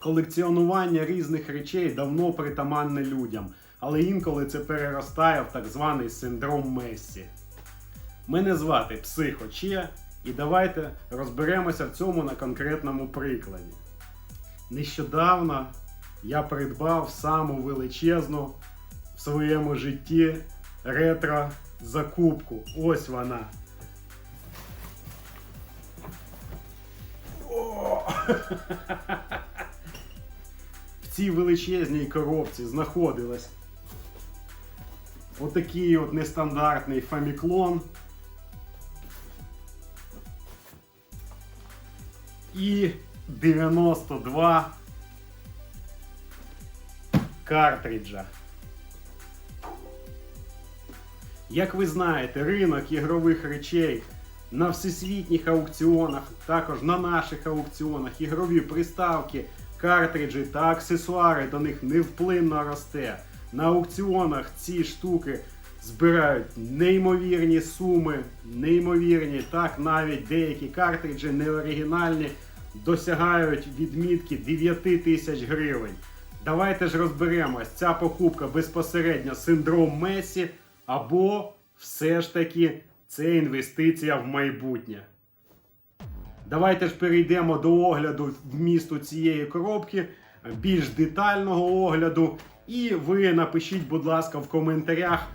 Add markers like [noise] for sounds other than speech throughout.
Колекціонування різних речей давно притаманне людям, але інколи це переростає в так званий синдром Мессі. Мене звати Психо Че, і давайте розберемося в цьому на конкретному прикладі. Нещодавно я придбав саму величезну в своєму житті ретро закупку. Ось вона. О! [laughs] Цій величезній коробці знаходилась отакий от нестандартний фаміклон. І 92 картриджа. Як ви знаєте, ринок ігрових речей на всесвітніх аукціонах, також на наших аукціонах, ігрові приставки, картриджі та аксесуари до них невплинно росте. На аукціонах ці штуки збирають неймовірні суми, неймовірні, так навіть деякі картриджі неоригінальні досягають відмітки 9 тисяч гривень. Давайте ж розберемось, ця покупка безпосередньо синдром Месі, або все ж таки це інвестиція в майбутнє. Давайте ж перейдемо до огляду вмісту цієї коробки, більш детального огляду. І ви напишіть, будь ласка, в коментарях,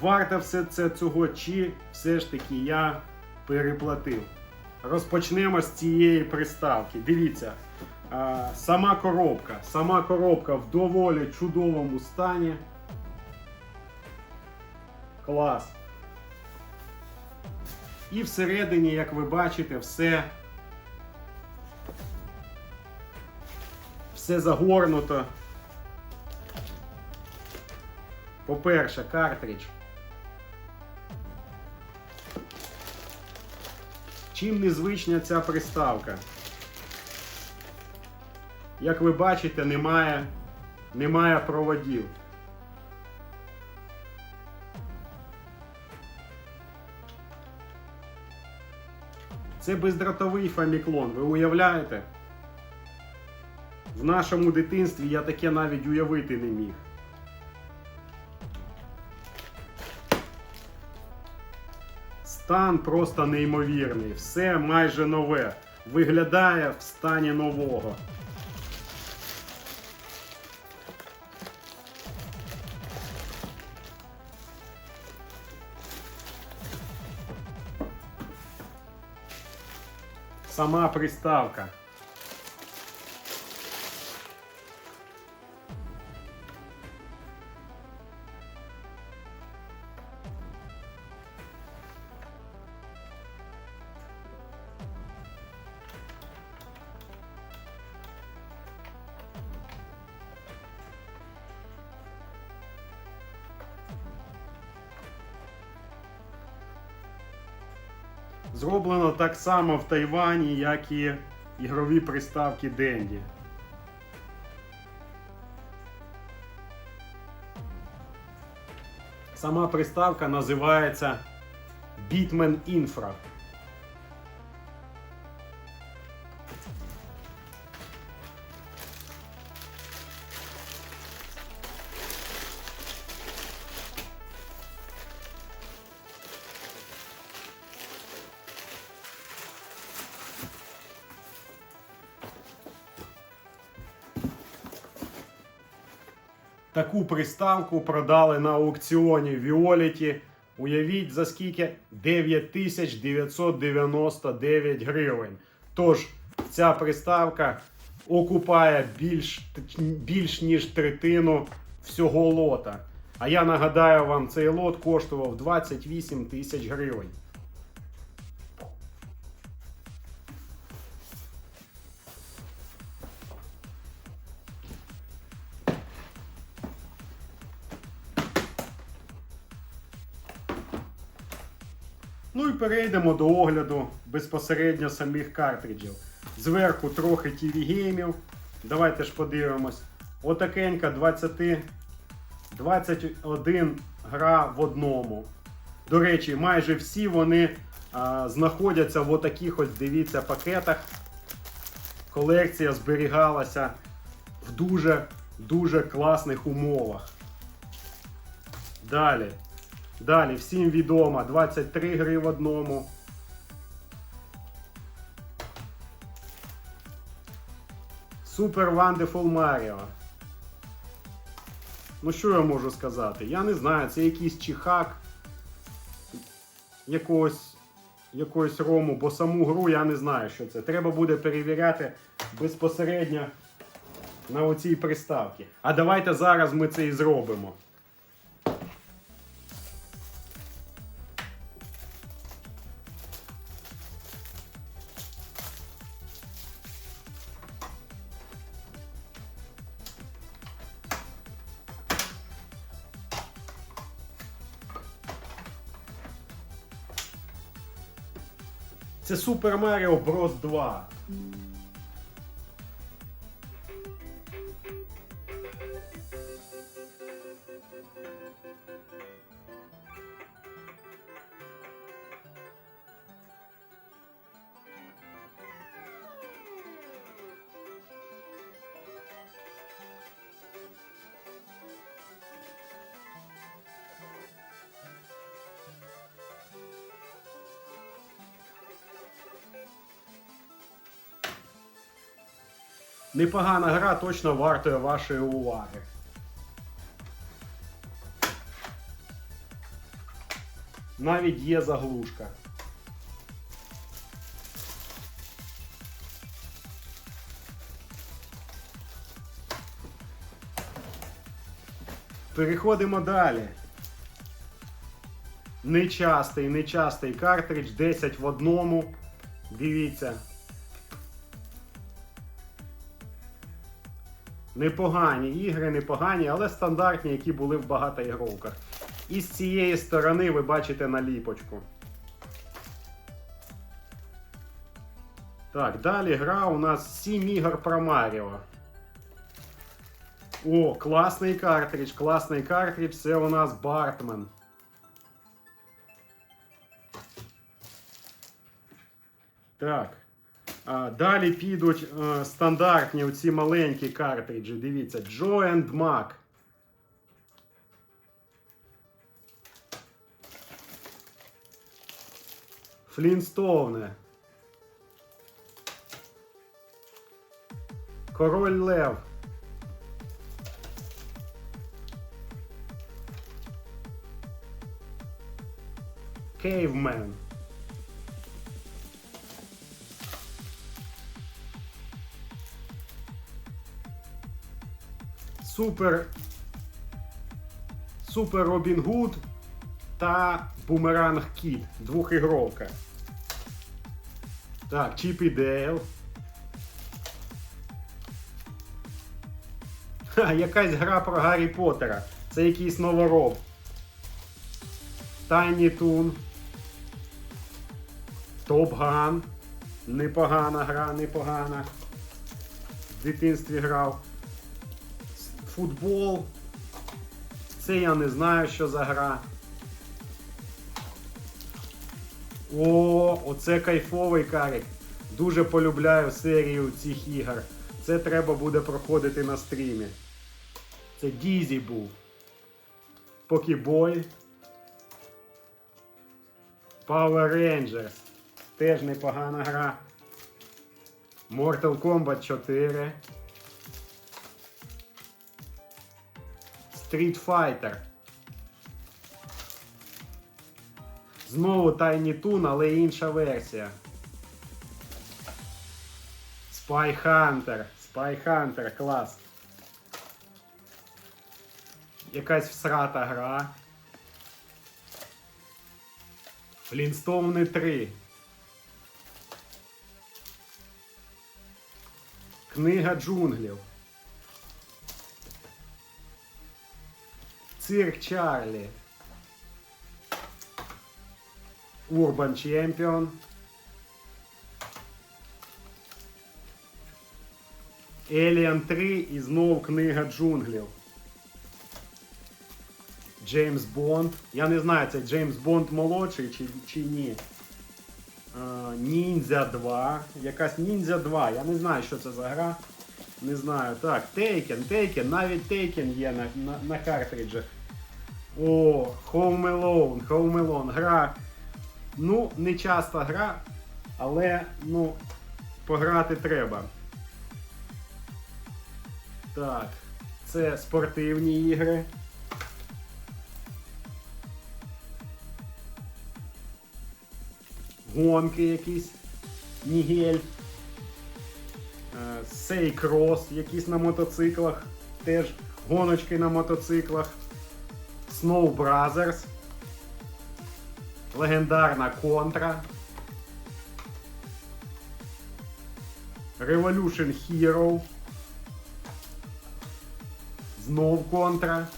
варто все це цього, чи все ж таки я переплатив. Розпочнемо з цієї приставки. Дивіться, сама коробка. Сама коробка в доволі чудовому стані. Клас. І всередині, як ви бачите, все. Все загорнуто. По-перше, картридж. Чим незвична ця приставка? Як ви бачите, немає, немає проводів. Це бездротовий фаміклон, ви уявляєте? В нашому дитинстві я таке навіть уявити не міг. Стан просто неймовірний, все майже нове. Виглядає в стані нового. Сама приставка. Зроблено так само в Тайвані, як і ігрові приставки Денді. Сама приставка називається Bitman Infra. Таку приставку продали на аукціоні Віоліті. Уявіть за скільки 9999 гривень. Тож ця приставка окупає більш, більш ніж третину всього лота. А я нагадаю вам, цей лот коштував 28 тисяч гривень. Ну і перейдемо до огляду безпосередньо самих картриджів. Зверху трохи TV геймів. Давайте ж подивимось. Отакенька 20, 21 гра в одному. До речі, майже всі вони а, знаходяться в отаких ось, дивіться, пакетах. Колекція зберігалася в дуже дуже класних умовах. Далі. Далі, всім відомо, 23 гри в одному. Super Wonderful Mario. Ну, що я можу сказати? Я не знаю, це якийсь чихак якогось, якогось рому, бо саму гру я не знаю, що це. Треба буде перевіряти безпосередньо на оцій приставці. А давайте зараз ми це і зробимо. Це Super Mario Bros. 2. Непогана гра точно вартує вашої уваги. Навіть є заглушка. Переходимо далі. Нечастий, нечастий картридж 10 в одному. Дивіться. Непогані ігри, непогані, але стандартні, які були в багатоігровках. І з цієї сторони ви бачите наліпочку. Так, далі гра у нас 7 ігор про Маріо. О, класний картридж, класний картридж, це у нас Бартман. Так. Далі підуть е, стандартні оці маленькі картриджі. Дивіться, Joe and Mac. Флінстоуне. Король Лев. Caveman. Супер. Супер Робін Гуд та Бумеранг Кіт. Двохігровка. Так, Чіп і Дейл. Ха, якась гра про Гаррі Поттера. Це якийсь новороб. Тайні Тун. Топ Ган. Непогана гра, непогана. В дитинстві грав. Футбол. Це я не знаю, що за гра. О, оце кайфовий карик. Дуже полюбляю серію цих ігор. Це треба буде проходити на стрімі. Це Дізі був. Покібой. Power Rangers. Теж непогана гра. Mortal Kombat 4. Street Fighter. Знову Tiny Toon, але інша версія. Spy Hunter. Spy Hunter, клас. Якась всрата гра. Флінстоуни 3. Книга джунглів. Цирк Чарлі. Urban Champion. Alien 3 і знов книга джунглів. Джеймс Бонд. Я не знаю, це Джеймс Бонд молодший чи, чи ні. Ніндзя 2. Якась Ніндзя 2. Я не знаю, що це за гра. Не знаю. Так, Taken, Taken, навіть Taken є на, на, на картриджах. О, Home Alone, Home Alone. Гра. Ну, не часто гра, але ну, пограти треба. Так, це спортивні ігри. Гонки якісь. Нігель. Сейкрос, якісь на мотоциклах. Теж гоночки на мотоциклах. Snow Brothers. Легендарна контра. Revolution Hero. Знов контра.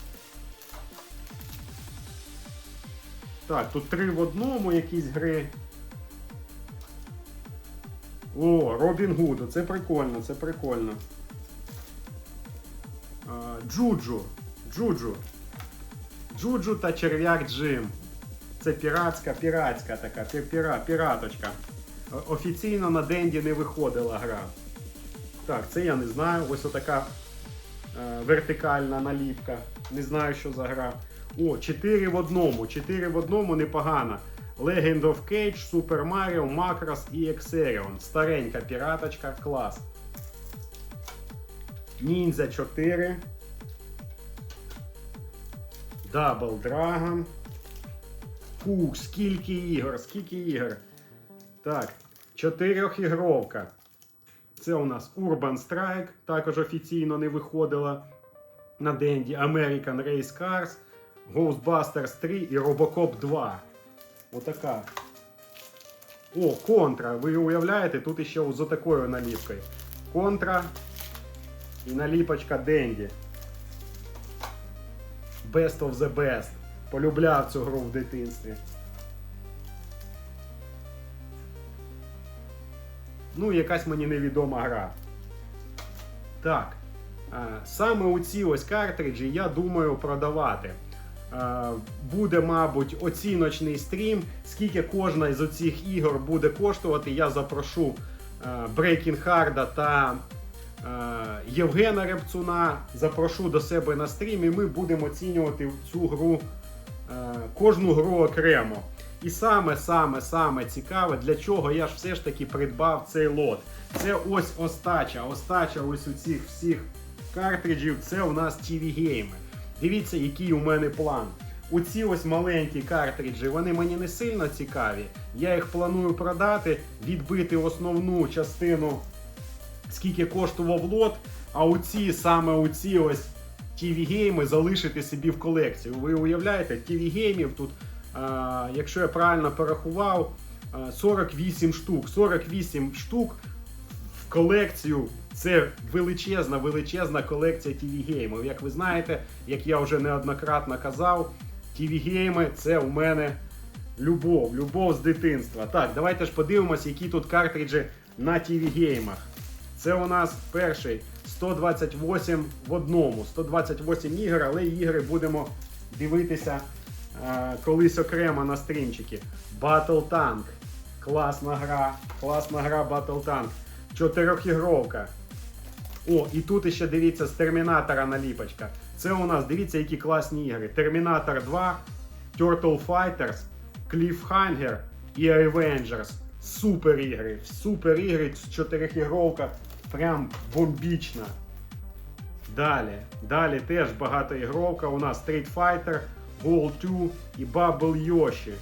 Так, тут три в одному якісь гри. О, Робін Гуд, це прикольно, це прикольно. Джуджу. Джуджу. Джуджу та черв'як Джим. Це піратська, піратська така, піра, піраточка. Офіційно на Денді не виходила гра. Так, це я не знаю. Ось отака е, вертикальна наліпка. Не знаю, що за гра. О, 4 в одному. 4 в одному непогано. Legend of Cage, Super Mario, Macross і Exerion. Старенька піраточка, клас. Ninja 4. Double Dragon. Фух, скільки ігор, скільки ігор. Так, чотирьохігровка. Це у нас Urban Strike, також офіційно не виходила на Денді American Race Cars, Ghostbusters 3 і Robocop 2. Отака. О, контра. Ви уявляєте, тут іще з отакою наліпкою. Контра і наліпочка Денді. Best of the best. Полюбляв цю гру в дитинстві. Ну, якась мені невідома гра. Так. е, Саме у ці ось картриджі я думаю продавати. Е, Буде, мабуть, оціночний стрім. Скільки кожна із оцих ігор буде коштувати, я запрошу Breaking Hard та Євгена Рябцуна. Запрошу до себе на стрім, і ми будемо оцінювати цю гру, е, кожну гру окремо. І саме, саме, саме цікаве, для чого я ж все ж таки придбав цей лот. Це ось остача. Остача ось у цих всіх картриджів. Це у нас TV гейми. Дивіться, який у мене план. Оці ось маленькі картриджі, вони мені не сильно цікаві. Я їх планую продати, відбити основну частину, скільки коштував лот. А оці саме оці ось TV гейми залишити собі в колекцію. Ви уявляєте, TV геймів тут, а, якщо я правильно порахував, а, 48 штук. 48 штук в колекцію. Це величезна, величезна колекція TV геймів. Як ви знаєте, як я вже неоднократно казав, TV гейми це у мене любов, любов з дитинства. Так, давайте ж подивимося, які тут картриджі на TV геймах. Це у нас перший 128 в одному. 128 ігор, але ігри будемо дивитися е, колись окремо на стрімчики. Battle Tank. Класна гра. Класна гра Battle Tank. Чотирьохігровка. О, і тут ще дивіться з Термінатора наліпочка. Це у нас, дивіться, які класні ігри. Термінатор 2, Turtle Fighters, Cliffhanger і Avengers. Супер ігри. Супер ігри, чотирихігровка. Прям бомбічна. Далі. Далі теж багатоігровка. У нас Street Fighter, World 2 і Bubble Yoshi.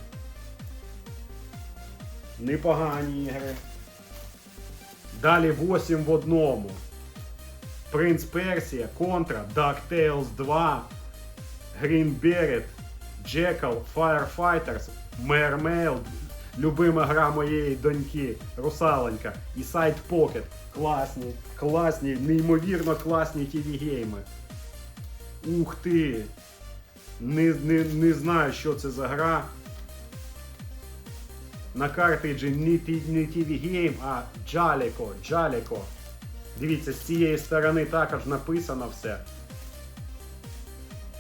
Непогані ігри. Далі 8 в одному. Принц Персія, Контра, DuckTales 2, Green Beret, Jackal, Firefighters, Mermail, любима гра моєї доньки, Русаленька і Side Pocket. Класні, класні, неймовірно класні TV гейми. Ух ти! Не, не, не знаю, що це за гра. На картриджі не, TV Game, а Jaleco, Jaleco. Дивіться, з цієї сторони також написано все.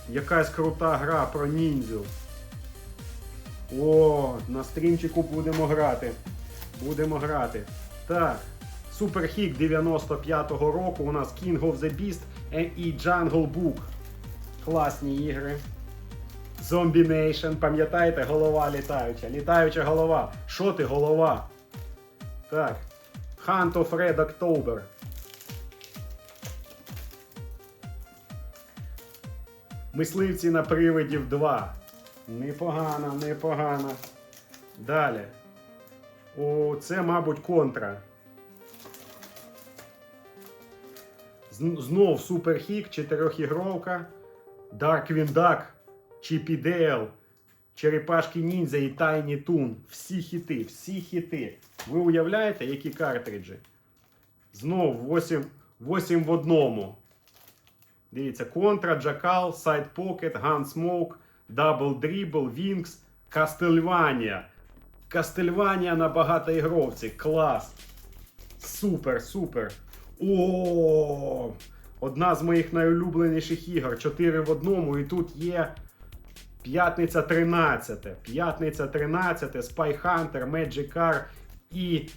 Якась крута гра про ніндзю. О, на стрімчику будемо грати. Будемо грати. Так, Суперхік 95-го року. У нас King of the Beast і Jungle Book. Класні ігри. Zombie Nation, пам'ятаєте, голова літаюча. Літаюча голова. Що ти голова? Так. Hunt of Red October. Мисливці на привидів 2. Непогано, непогано. Далі. О, це, мабуть, контра. Знов суперхік, чотирьохігровка. Duck, Chippy Dale, Черепашки Ніндзя і Тайні Тун. Всі хіти, всі хіти. Ви уявляєте, які картриджі? Знов 8, 8 в одному. Дивіться, Контра, Джакал, Side Pocket, Gunsmoke, Double Dribble, Wings, Castlevania. Castlevania на багатоігровці. Клас. Супер, супер. О! Одна з моїх найулюбленіших ігор. 4 в одному. І тут є П'ятниця 13. П'ятниця 13, Spy Hunter, Magic Car і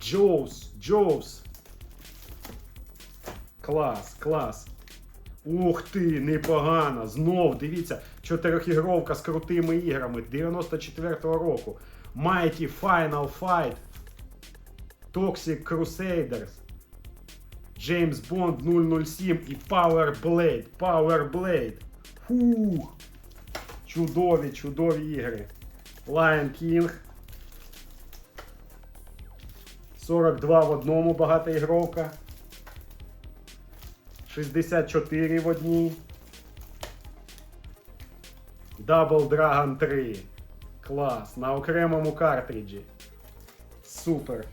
Джоус. Джоус. Клас, клас. Ух ти, непогано. Знов, дивіться, чотирьохігровка з крутими іграми 94-го року. Mighty Final Fight. Toxic Crusaders. James Bond 007 і Power Blade. Power Blade. Фух. Чудові, чудові ігри. Lion King. 42 в одному багатоігровка. 64 в одній. Double Dragon 3. Клас. На окремому картриджі. Супер.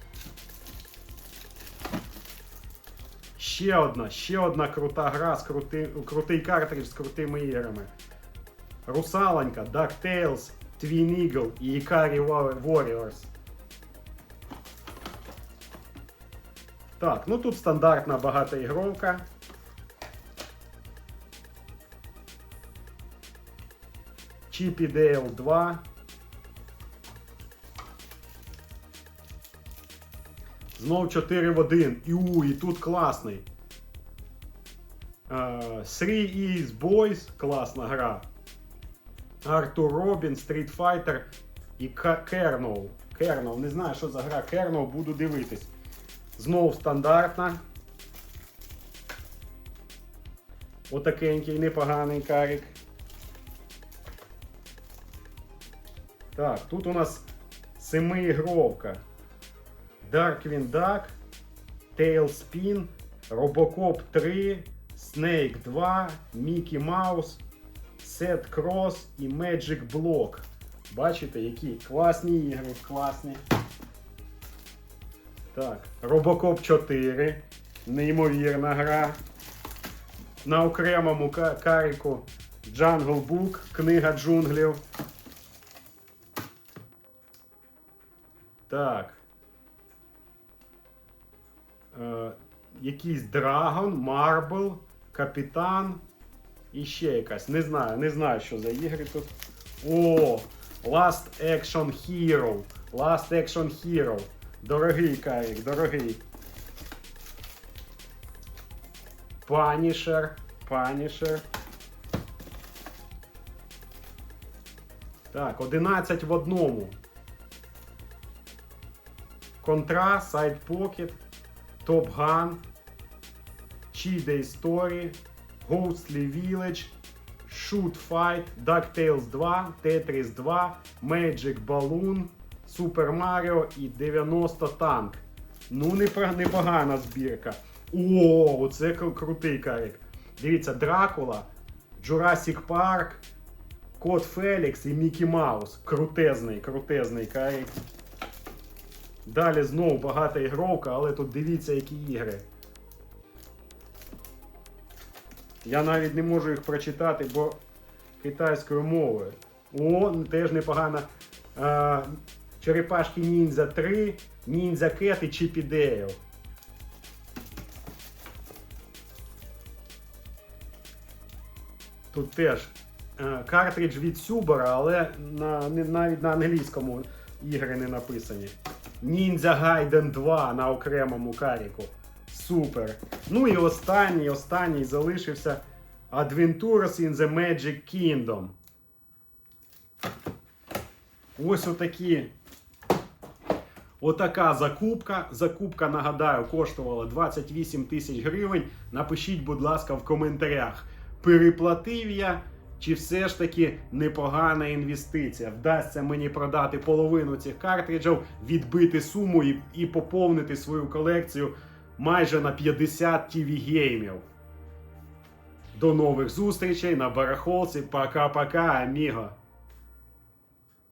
Ще одна, ще одна крута гра з крути, крутий картридж з крутими іграми. Русалонька, DuckTales, Twin Eagle і Ikari Warriors. Так, ну тут стандартна багатоігровка. Чіпі Дейл 2. Знов 4 в 1. І, у, і тут класний. Uh, Three Is Boys, класна гра. Артур Робін, Street Fighter і Кернов. Кернов, не знаю, що за гра Кернов, буду дивитись. Знов стандартна. Отакенький непоганий карик. Так, тут у нас семиігровка. Darkwing Duck, Tailspin, Robocop 3, Snake 2, Mickey Mouse, Set Cross і Magic Block. Бачите, які класні ігри, класні. Так, Robocop 4. Неймовірна гра. На окремому ка- каріку Jungle Book, книга джунглів. Так. Е, якийсь Драгон, Марбл, Капітан і ще якась. Не знаю, не знаю, що за ігри тут. О! Last Action Hero. Last Action Hero. Дорогий Карік, дорогий. Punisher. Punisher. Так, 11 в одному. Контра, Side Pocket, Top Gun, Chi Day Story, Ghostly Village, Shoot Fight, DuckTales 2, Tetris 2, Magic Balloon, Super Mario і 90 танк. Ну, непогана збірка. О, це крутий карик. Дивіться, Дракула, Jurassic Park, Кот Фелікс і Мікі Маус. Крутезний, крутезний карик. Далі знову багата ігровка, але тут дивіться, які ігри. Я навіть не можу їх прочитати, бо китайською мовою. О, теж непогано. А, Черепашки Ніндзя 3, Ніндзя Кет і Чіпі Тут теж картридж від Сюбера, але на, навіть на англійському ігри не написані. Ninja Gaiden 2 на окремому каріку. Супер. Ну і останній, останній залишився Adventures in the Magic Kingdom. Ось отакі. Отака закупка. Закупка, нагадаю, коштувала 28 тисяч гривень. Напишіть, будь ласка, в коментарях, переплатив я, чи все ж таки непогана інвестиція. Вдасться мені продати половину цих картриджів, відбити суму і, і поповнити свою колекцію майже на 50 TV геймів. До нових зустрічей на барахолці. Пока-пока, аміго!